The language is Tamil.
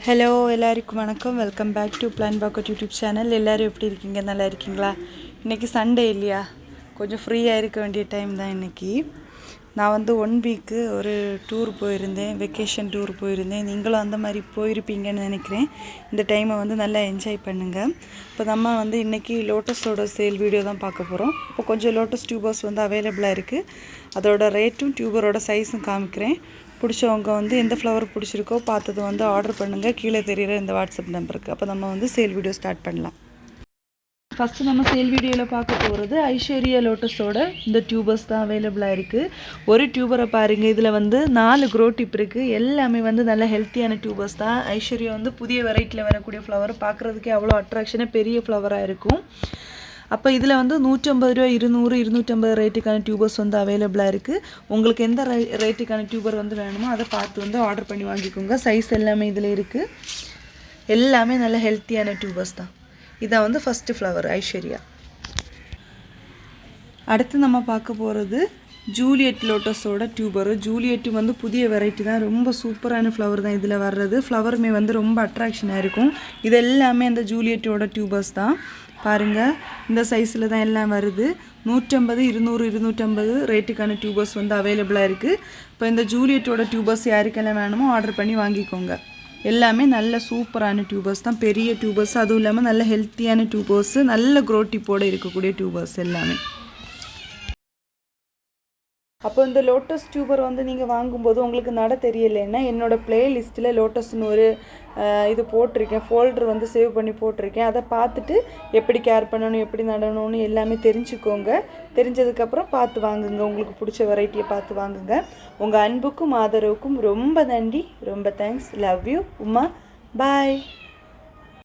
ஹலோ எல்லாருக்கும் வணக்கம் welcome back to plan pocket YouTube channel எல்லோரும் எப்படி இருக்கீங்க நல்லா இருக்கீங்களா இன்றைக்கி சண்டே இல்லையா கொஞ்சம் ஃப்ரீயாக இருக்க வேண்டிய டைம் தான் இன்றைக்கி நான் வந்து ஒன் வீக்கு ஒரு டூர் போயிருந்தேன் வெக்கேஷன் டூர் போயிருந்தேன். நீங்களும் அந்த மாதிரி போயிருப்பீங்கன்னு நினைக்கிறேன். இந்த டைமை வந்து நல்லா என்ஜாய் பண்ணுங்கள் இப்போ நம்ம வந்து இன்றைக்கி லோட்டஸோட சேல் வீடியோ தான் பார்க்க போகிறோம் இப்போ கொஞ்சம் லோட்டஸ் டியூபர்ஸ் வந்து அவைலபிளாக இருக்குது அதோட ரேட்டும் டியூபரோட சைஸும் காமிக்கிறேன். பிடிச்சவங்க வந்து எந்த ஃப்ளவர் பிடிச்சிருக்கோ பார்த்தது வந்து ஆர்டர் பண்ணுங்கள் கீழே தெரிகிற இந்த வாட்ஸ்அப் நம்பருக்கு அப்போ நம்ம வந்து சேல் வீடியோ ஸ்டார்ட் பண்ணலாம். ஃபஸ்ட்டு நம்ம சேல் வீடியோவில் பார்க்க போகிறது ஐஸ்வர்யா லோட்டஸோட இந்த டியூபர்ஸ் தான் அவைலபிளாக இருக்குது ஒரு டியூபரை பாருங்கள் இதில் வந்து நாலு க்ரோ டிப் இருக்குது எல்லாமே வந்து நல்ல ஹெல்த்தியான டியூபர்ஸ் தான். ஐஸ்வர்யா வந்து புதிய வெரைட்டியில் வரக்கூடிய ஃப்ளவர் பார்க்குறதுக்கே அவ்வளோ அட்ராக்ஷனாக பெரிய ஃப்ளவராக இருக்கும். அப்போ இதில் வந்து நூற்றம்பது ரூபா இருநூறு இருநூற்றம்பது ரேட்டுக்கான டியூபர்ஸ் வந்து அவைலபிளாக இருக்குது உங்களுக்கு எந்த ரே ரேட்டுக்கான டியூபர் வந்து வேணுமோ அதை பார்த்து வந்து ஆர்டர் பண்ணி வாங்கிக்கோங்க. சைஸ் எல்லாமே இதில் இருக்குது எல்லாமே நல்ல ஹெல்த்தியான டியூபர்ஸ் தான். இதான் வந்து ஃபஸ்ட்டு ஃப்ளவர் ஐஸ்வர்யா. அடுத்து நம்ம பார்க்க போகிறது ஜூலியட் லோட்டஸோட டியூபர் ஜூலியட் வந்து புதிய வெரைட்டி தான். ரொம்ப சூப்பரான ஃப்ளவர் தான் இதில் வர்றது. ஃப்ளவருமே வந்து ரொம்ப அட்ராக்ஷனாக இருக்கும். இது எல்லாமே அந்த ஜூலியட்டோட டியூபர்ஸ் தான். பாருங்கள் இந்த சைஸில் தான் எல்லாம் வருது. நூற்றம்பது இருநூறு இருநூற்றம்பது ரேட்டுக்கான டியூபர்ஸ் வந்து அவைலபிளாக இருக்குது இப்போ இந்த ஜூலியட்டோட டியூபர்ஸ் யாருக்கெல்லாம் வேணுமோ ஆர்டர் பண்ணி வாங்கிக்கோங்க. எல்லாமே நல்ல சூப்பரான டியூபர்ஸ் தான். பெரிய டியூபர்ஸ் அதுவும் இல்லாமல் நல்ல ஹெல்த்தியான டியூபர்ஸு நல்ல க்ரோட்டிப்போடு இருக்கக்கூடிய டியூபர்ஸ் எல்லாமே. அப்போ இந்த லோட்டஸ் டியூபர் வந்து நீங்கள் வாங்கும்போது உங்களுக்கு நட தெரியலைன்னா என்னோடய ப்ளேலிஸ்ட்டில் லோட்டஸ்னு ஒரு இது போட்டிருக்கேன். ஃபோல்டர் வந்து சேவ் பண்ணி போட்டிருக்கேன். அதை பார்த்துட்டு எப்படி கேர் பண்ணணும் எப்படி நடணும்னு எல்லாமே தெரிஞ்சுக்கோங்க. தெரிஞ்சதுக்கப்புறம் பார்த்து வாங்குங்க. உங்களுக்கு பிடிச்ச வெரைட்டியை பார்த்து வாங்குங்க. உங்கள் அன்புக்கும் ஆதரவுக்கும் ரொம்ப நன்றி. ரொம்ப thanks love you Uma bye